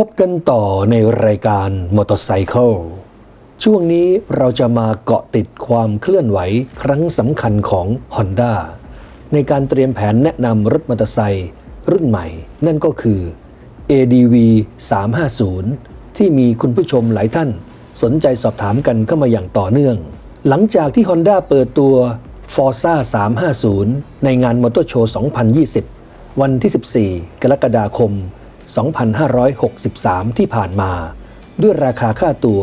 พบกันต่อในรายการ Motorcycle ช่วงนี้เราจะมาเกาะติดความเคลื่อนไหวครั้งสำคัญของ Honda ในการเตรียมแผนแนะนำรถมอเตอร์ไซค์รุ่นใหม่ นั่นก็คือ ADV 350 ที่มีคุณผู้ชมหลายท่าน สนใจสอบถามกันเข้ามาอย่างต่อเนื่อง หลังจากที่ Honda เปิดตัว Forza 350 ในงานมอเตอร์โชว์ 2020 วันที่ 14 กรกฎาคม 2563 ที่ผ่านมา ด้วยราคาค่าตัว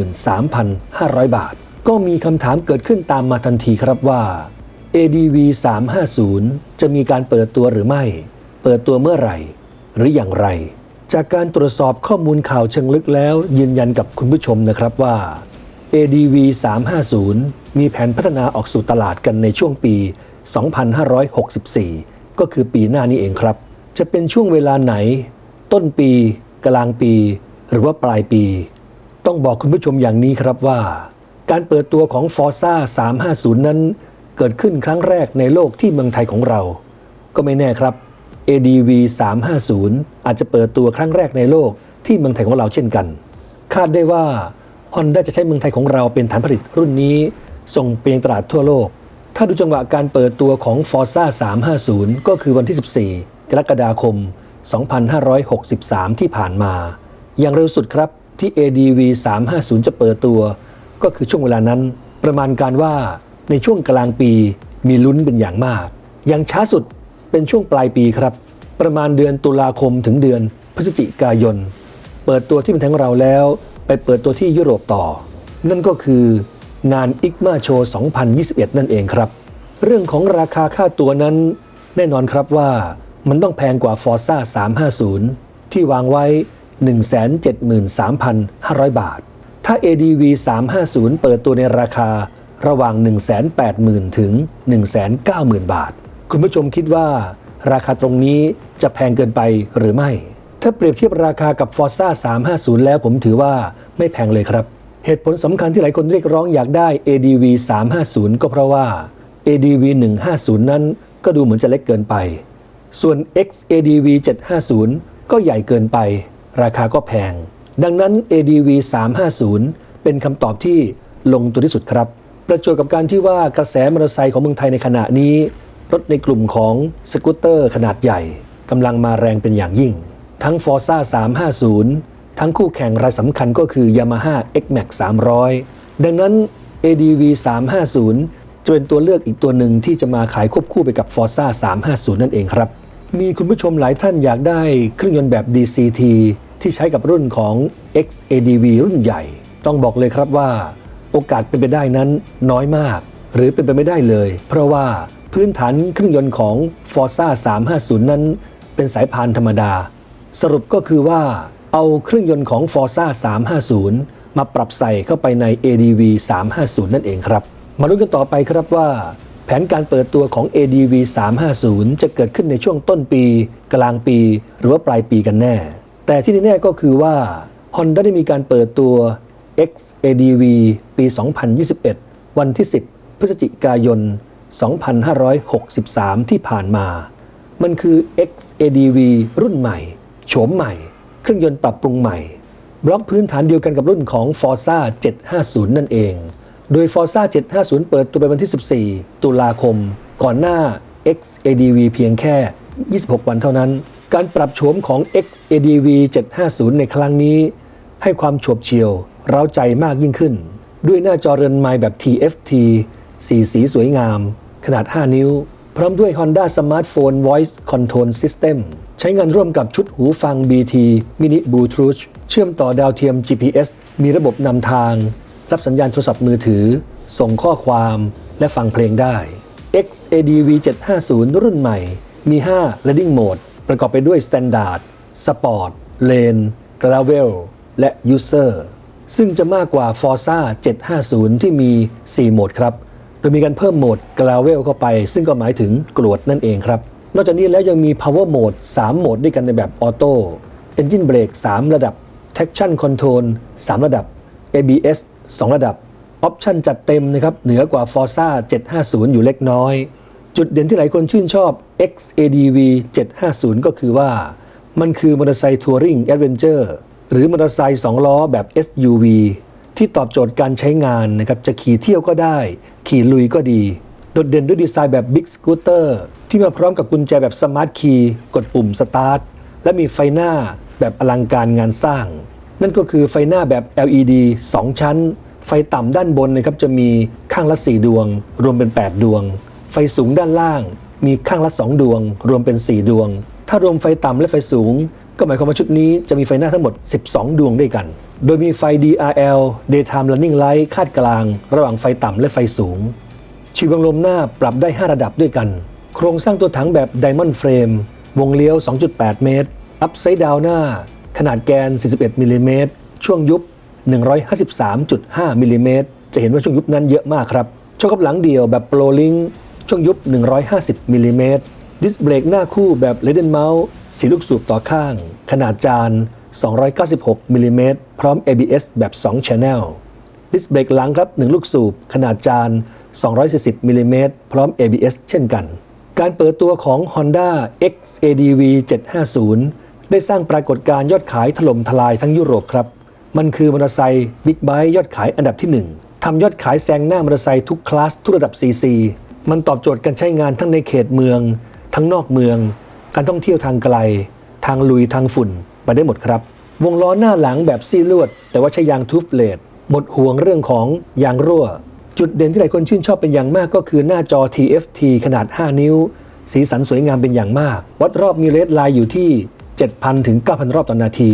173,500 บาท ก็มีคำถามเกิดขึ้นตามมาทันทีครับว่า ADV 350 จะมีการเปิดตัวหรือไม่ เปิดตัวเมื่อไหร่ หรืออย่างไร จากการตรวจสอบข้อมูลข่าวเชิงลึกแล้วยืนยันกับคุณผู้ชมนะครับว่า ADV 350 มีแผนพัฒนาออกสู่ตลาดกันในช่วงปี 2564 ก็คือปีหน้านี้เองครับ จะเป็นช่วงเวลาไหน ต้นปี กลางปี หรือว่าปลายปี ต้องบอกคุณผู้ชมอย่างนี้ครับว่า การเปิดตัวของ Forza 350 นั้น เกิดขึ้นครั้งแรกในโลกที่เมืองไทยของเรา ก็ไม่แน่ครับ ADV 350 อาจจะเปิดตัวครั้งแรกในโลกที่เมืองไทยของเราเช่นกัน คาดได้ว่า Honda จะใช้เมืองไทยของเราเป็นฐานผลิตรุ่นนี้ ส่งไปยังตลาดทั่วโลก ถ้าดูจังหวะการเปิดตัวของ Forza 350 ก็คือวันที่ 14 กรกฎาคม 2563 ที่ผ่านมา อย่างเร็วสุดครับที่ ADV 350 จะเปิดตัว ก็คือช่วงเวลานั้น ประมาณการว่าในช่วงกลางปีมีลุ้นเป็นอย่างมาก อย่างช้าสุดเป็นช่วงปลายปีครับ ประมาณเดือนตุลาคมถึงเดือนพฤศจิกายน เปิดตัวที่เมืองไทยของเราแล้ว ไปเปิดตัวที่ยุโรปต่อ นั่นก็คืองาน IGMA Show 2021 นั่นเองครับ เรื่องของราคาค่าตัวนั้น แน่นอนครับว่า มันต้องแพงกว่า Forza 350 ที่วางไว้ 173,500 บาท ถ้า ADV 350 เปิดตัวในราคาระหว่าง 180,000 ถึง 190,000 บาท คุณผู้ชมคิดว่า ราคาตรงนี้จะแพงเกินไปหรือไม่ ถ้าเปรียบเทียบราคากับ Forza 350 แล้วผมถือว่าไม่แพงเลยครับ เหตุผลสำคัญที่หลายคนเรียกร้องอยากได้ ADV 350 ก็เพราะว่า ADV 150 นั้นก็ดูเหมือนจะเล็กเกินไป ส่วน XADV 750 ก็ใหญ่เกินไป ราคาก็แพง ดังนั้น ADV 350 เป็นคำตอบที่ลงตัวที่สุดครับ ประจวบกับการที่ว่ากระแสมอเตอร์ไซค์ของเมืองไทยในขณะนี้ รถในกลุ่มของสกูตเตอร์ขนาดใหญ่กำลังมาแรงเป็นอย่างยิ่ง ทั้ง Forza 350 ทั้งคู่แข่งรายสำคัญก็คือ Yamaha X-Max 300 ดังนั้น ADV 350 จะเป็นตัวเลือกอีกตัวหนึ่งที่จะมาขายควบคู่ไปกับ Forza 350 นั่นเองครับ มีคุณผู้ชมหลายท่านอยากได้เครื่องยนต์แบบ DCT ที่ใช้กับรุ่นของ XADV รุ่นใหญ่ ต้องบอกเลยครับว่า โอกาสเป็นไปได้นั้นน้อยมาก หรือเป็นไปไม่ได้เลย เพราะว่าพื้นฐานเครื่องยนต์ของ Forza 350 นั้น เป็นสายพานธรรมดา สรุปก็คือว่าเอาเครื่องยนต์ของ Forza 350 มาปรับใส่เข้าไปใน ADV 350 นั่นเองครับ มาลุ้นกันต่อไปครับว่า แผนการเปิดตัวของ ADV 350 จะเกิดขึ้นในช่วงต้นปี กลางปี หรือว่าปลายปีกันแน่ แต่ที่แน่ก็คือว่า Honda ได้มีการเปิดตัว XADV ปี 2021 วันที่ 10 พฤศจิกายน 2563 ที่ผ่านมา มันคือ XADV รุ่นใหม่ โฉมใหม่ เครื่องยนต์ปรับปรุงใหม่ บล็อกพื้นฐานเดียวกันกับรุ่นของ Forza 750 นั่นเอง โดย Forza 750 เปิดตัวไปวันที่ 14 ตุลาคม ก่อนหน้า XADV เพียงแค่ 26 วันเท่านั้น การปรับโฉมของ XADV 750 ในครั้งนี้ ให้ความโฉบเฉี่ยว เร้าใจมากยิ่งขึ้น ด้วยหน้าจอเรือนไม้แบบ TFT สีสีสวยงาม ขนาด 5 นิ้ว พร้อมด้วย Honda Smartphone Voice Control System ใช้งานร่วมกับชุดหูฟัง BT Mini Bluetooth เชื่อมต่อดาวเทียม GPS มีระบบนำทาง รับสัญญาณโทรศัพท์มือถือ ส่งข้อความและฟังเพลงได้ XADV 750 รุ่นใหม่ มี 5 Riding Mode ประกอบไปด้วย Standard Sport Lane Gravel และ User ซึ่งจะมากกว่า Forza 750 ที่มี 4 โหมดครับ โดยมีการเพิ่มโหมด Gravel เข้าไป ซึ่งก็หมายถึงกรวดนั่นเองครับ นอกจากนี้แล้วยังมี Power Mode 3 โหมดด้วยกันในแบบออโต้ Engine Brake 3 ระดับ Traction Control 3 ระดับ ABS 2 ระดับออปชันจัดเต็มนะครับเหนือกว่า Forza 750 อยู่เล็กน้อย จุดเด่นที่หลายคนชื่นชอบ XADV 750 ก็คือว่ามันคือมอเตอร์ไซค์ทัวริงแอดเวนเจอร์หรือมอเตอร์ไซค์2ล้อแบบ SUV ที่ตอบโจทย์การใช้งานนะครับจะขี่เที่ยวก็ได้ ขี่ลุยก็ดี โดดเด่นด้วยดีไซน์แบบบิ๊กสกูตเตอร์ที่มาพร้อมกับกุญแจแบบสมาร์ทคีย์กดปุ่มสตาร์ทและมีไฟหน้าแบบอลังการงานสร้าง นั่นก็คือไฟหน้าแบบ LED 2 ชั้น ไฟต่ำด้านบนนะครับจะมีข้างละ 4 ดวง รวมเป็น 8 ดวง ไฟสูงด้านล่าง มีข้างละ 2 ดวง รวมเป็น 4 ดวง ถ้ารวมไฟต่ำและไฟสูง ก็หมายความว่าชุดนี้จะมีไฟหน้าทั้งหมด 12 ดวงด้วยกัน โดยมีไฟ DRL Daytime Running Light คาดกลาง ระหว่างไฟต่ำและไฟสูงชีวังลมหน้าปรับได้ 5 ระดับด้วยกัน โครงสร้างตัวถังแบบ Diamond Frame วงเลี้ยว 2.8 เมตร อัพไซด์ดาวหน้า ขนาดแกน 41มิลลิเมตรช่วงยุบ 153.5มิลลิเมตรจะเห็นว่าช่วงยุบนั้นเยอะมากครับช่วงกับหลังเดี่ยวแบบโปรลิงช่วงยุบ 150มิลลิเมตรดิสเบรกหน้าคู่แบบเลเดนเมาส์สีลูกสูบต่อข้าง ขนาดจาน 296มิลลิเมตรพร้อม ABS แบบ2 Channel ดิสเบรกหลังครับ 1 ลูกสูบ ขนาดจาน 240มิลลิเมตรพร้อม ABS เช่นกัน การเปิดตัวของ Honda XADV 750 ได้สร้างปรากฏการณ์ยอดขายถล่มทลายทั้งยุโรปครับ มันคือมอเตอร์ไซค์บิ๊กไบค์ยอดขายอันดับที่ 1ทำยอดขายแซงหน้ามอเตอร์ไซค์ทุกคลาสทุกระดับ CC มันตอบโจทย์การใช้งานทั้งในเขตเมือง ทั้งนอกเมือง การท่องเที่ยวทางไกล ทางลุยทางฝุ่นไปได้หมดครับ วงล้อหน้าหลังแบบซี่ลวด แต่ว่าใช้ยางทูฟเลดหมดห่วงเรื่องของยางรั่ว จุดเด่นที่หลายคนชื่นชอบเป็นอย่างมากก็คือหน้าจอ TFT ขนาด 5 นิ้ว สีสันสวยงามเป็นอย่างมาก วัดรอบมีเรดไลน์อยู่ที่ 7,000 ถึง 9,000 รอบต่อนาที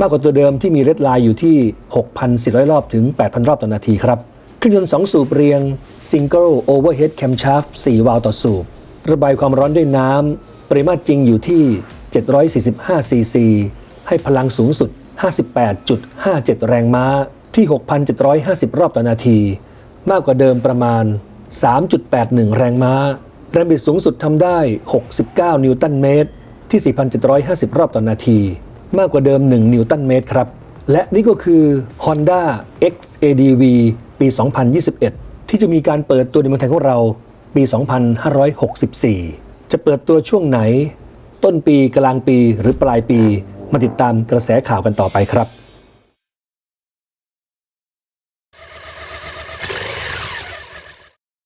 มากกว่าตัวเดิมที่มีเรดไลน์อยู่ที่ 6,400 รอบถึง 8,000 รอบต่อนาทีครับ เครื่องยนต์ 2 สูบเรียง Single Overhead Camshaft 4 วาล์วต่อสูบ ระบายความร้อนด้วยน้ำ ปริมาตรจริงอยู่ที่ 745 ซีซี ให้พลังสูงสุด 58.57 แรงม้าที่ 6,750 รอบต่อนาที มากกว่าเดิมประมาณ 3.81 แรงม้า แรงบิดสูงสุดทำได้ 69 นิวตันเมตร ที่ 4,750 รอบต่อนาที มากกว่าเดิม 1 นิวตันเมตรครับ และนี่ก็คือ Honda XADV ปี 2021 ที่จะมีการเปิดตัวในเมืองไทยของเราปี 2564 จะเปิดตัวช่วงไหน ต้นปีกลางปีหรือปลายปี มาติดตามกระแสข่าวกันต่อไปครับ